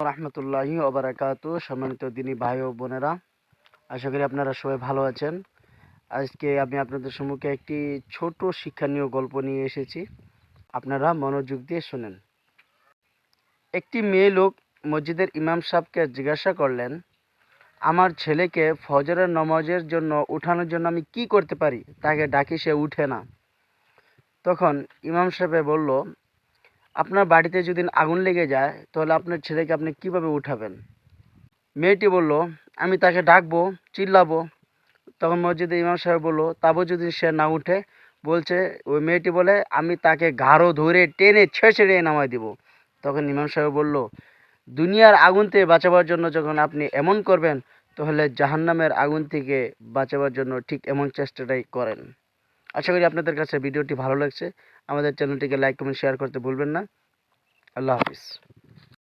রহমতুল্লাহি ওবরাকাত সম্মানিত দিনী ভাই ও বোনেরা, আশা করি আপনারা সবাই ভালো আছেন। আজকে আমি আপনাদের সম্মুখে একটি ছোট শিক্ষণীয় গল্প নিয়ে এসেছি। আপনারা মনোযোগ দিয়ে শোনেন। একটি মেয়ে লোক মসজিদের ইমাম সাহেবকে জিজ্ঞাসা করলেন, আমার ছেলেকে ফজরের নমাজের জন্য উঠানোর জন্য আমি কি করতে পারি? তাকে ডাকি সে উঠে না। তখন ইমাম সাহেব বলল আপনার বাড়িতে যদি আগুন লেগে যায়, তাহলে আপনার ছেলেকে আপনি কীভাবে উঠাবেন? মেয়েটি বলল, আমি তাকে ডাকবো, চিল্লাবো। তখন মসজিদে ইমাম সাহেব বলল, তাবো যদি সে না উঠে, বলছে, ওই মেয়েটি বলে, আমি তাকে গাঢ় ধরে টেনে ছেড়ে নামাই দিব। তখন ইমাম সাহেব বলল, দুনিয়ার আগুন থেকে বাঁচাবার জন্য যখন আপনি এমন করবেন, তাহলে জাহান্নামের আগুন থেকে বাঁচাবার জন্য ঠিক এমন চেষ্টাটাই করেন। আশা করি আপনাদের কাছে ভিডিওটি ভালো লাগছে। আমাদের চ্যানেলটিকে লাইক, কমেন্ট শেয়ার করতে ভুলবেন না। আল্লাহ হাফিজ।